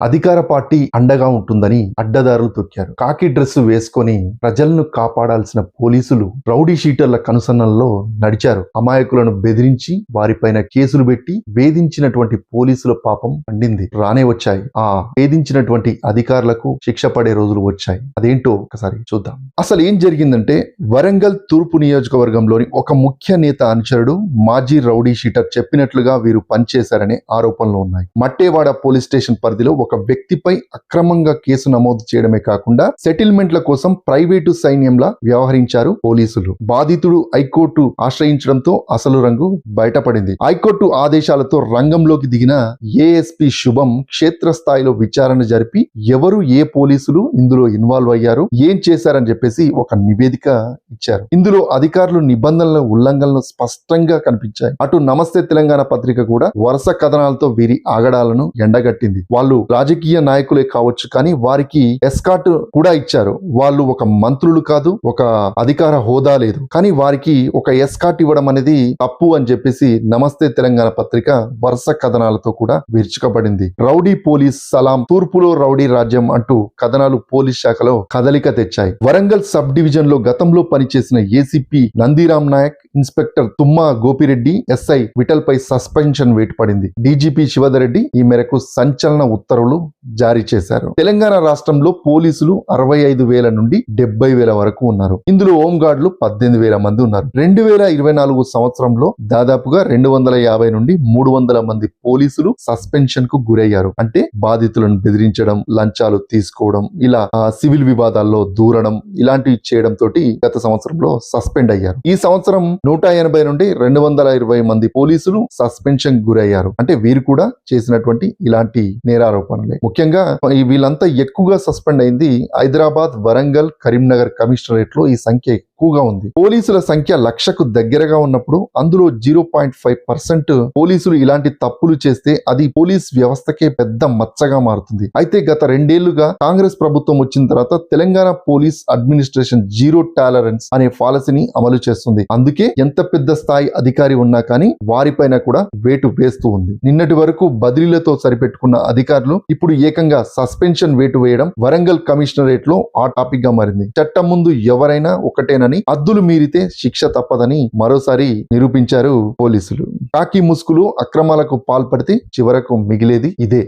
అధికార పార్టీ అండగా ఉంటుందని అడ్డదారులు తొక్కారు. కాకి డ్రెస్ వేసుకొని ప్రజలను కాపాడాల్సిన పోలీసులు రౌడీ షీటర్ల కనుసన్నల్లో నడిచారు. అమాయకులను బెదిరించి వారిపైన కేసులు పెట్టి వేధించినటువంటి పోలీసుల పాపం పండింది. రానే వచ్చాయి. ఆ వేధించినటువంటి అధికారులకు శిక్ష పడే రోజులు వచ్చాయి. అదేంటో ఒకసారి చూద్దాం. అసలు ఏం జరిగిందంటే వరంగల్ తూర్పు నియోజకవర్గంలోని ఒక ముఖ్య నేత అనుచరుడు మాజీ రౌడీ షీటర్ చెప్పినట్లుగా వీరు పనిచేశారనే ఆరోపణలు ఉన్నాయి. మట్టేవాడ పోలీస్ స్టేషన్ పరిధిలో ఒక వ్యక్తిపై అక్రమంగా కేసు నమోదు చేయడమే కాకుండా సెటిల్మెంట్ల కోసం ప్రైవేటు సైన్యంలా వ్యవహరించారు పోలీసులు. బాధితుడు హైకోర్టు ఆశ్రయించడంతో అసలు రంగు బయటపడింది. హైకోర్టు ఆదేశాలతో రంగంలోకి దిగిన ఏఎస్పి శుభం క్షేత్రస్థాయిలో విచారణ జరిపి ఎవరు ఏ పోలీసులు ఇందులో ఇన్వాల్వ్ అయ్యారు ఏం చేశారని చెప్పేసి ఒక నివేదిక ఇచ్చారు. ఇందులో అధికారులు నిబంధనల ఉల్లంఘనలు స్పష్టంగా కనిపించాయి. అటు నమస్తే తెలంగాణ పత్రిక కూడా వరుస కథనాలతో వీరి ఆగడాలను ఎండగట్టింది. వాళ్ళు రాజకీయ నాయకులే కావచ్చు కానీ వారికి ఎస్కాట్ కూడా ఇచ్చారు. వాళ్ళు ఒక మంత్రులు కాదు ఒక అధికార హోదా లేదు. కానీ వారికి ఒక ఎస్కాట్ ఇవ్వడం అనేది తప్పు అని చెప్పేసి నమస్తే తెలంగాణ పత్రిక వరుస కథనాలతో కూడా విరుచుకబడింది. రౌడీ పోలీస్ సలాం తూర్పులో రౌడీ రాజ్యం అంటూ కథనాలు పోలీస్ శాఖలో కదలిక తెచ్చాయి. వరంగల్ సబ్ డివిజన్లో గతంలో పనిచేసిన ACP Nandiram Nayak inspector Thumma Gopireddy SI Vittal పై సస్పెన్షన్ వేటు పడింది డీజీపీ శివధరెడ్డి ఈ మేరకు సంచలన ఉత్తర్వులు జారీ చేశారు. తెలంగాణ రాష్ట్రంలో పోలీసులు అరవై ఐదు వేల నుండి డెబ్బై వేల వరకు ఉన్నారు. ఇందులో హోంగార్డులు పద్దెనిమిది వేల మంది ఉన్నారు. రెండు వేల ఇరవై నాలుగు సంవత్సరంలో దాదాపుగా రెండు వందల యాభై నుండి మూడు వందల మంది పోలీసులు సస్పెన్షన్కు గురయ్యారు. అంటే బాధితులను బెదిరించడం లంచాలు తీసుకోవడం ఇలా సివిల్ వివాదాల్లో దూరడం ఇలాంటివి చేయడం తోటి గత సంవత్సరంలో సస్పెండ్ అయ్యారు. ఈ సంవత్సరం నూట ఎనభై నుండి రెండు వందల ఇరవై మంది పోలీసులు సస్పెన్షన్ గురయ్యారు. అంటే వీరు కూడా చేసినటువంటి ఇలాంటి నేరారోపణలే. ముఖ్యంగా వీళ్ళంతా ఎక్కువగా సస్పెండ్ అయింది హైదరాబాద్ వరంగల్ కరీంనగర్ కమిషనరేట్లో ఈ సంఖ్య ఎక్కువగా ఉంది. పోలీసుల సంఖ్య లక్షకు దగ్గరగా ఉన్నప్పుడు అందులో జీరో పాయింట్ ఫైవ్ పర్సెంట్ పోలీసులు ఇలాంటి తప్పులు చేస్తే అది పోలీస్ వ్యవస్థకే పెద్ద మచ్చగా మారుతుంది. అయితే గత రెండేళ్ళుగా కాంగ్రెస్ ప్రభుత్వం వచ్చిన తర్వాత Telangana police administration zero tolerance అనే పాలసీని అమలు చేస్తుంది. అందుకే ఎంత పెద్ద స్థాయి అధికారి ఉన్నా కానీ వారిపైన కూడా వేటు వేస్తూ ఉంది. నిన్నటి వరకు బదిలీలతో సరిపెట్టుకున్న అధికారులు ఇప్పుడు ఏకంగా సస్పెన్షన్ వేటు వేయడం వరంగల్ కమిషనరేట్లో ఆ టాపిక్గా మారింది. చట్టం ముందు ఎవరైనా ఒకటేనని అద్దులు మీరితే శిక్ష తప్పదని మరోసారి నిరూపించారు పోలీసులు. కాకి ముసుగులు అక్రమాలకు పాల్పడితే చివరకు మిగిలేది ఇదే.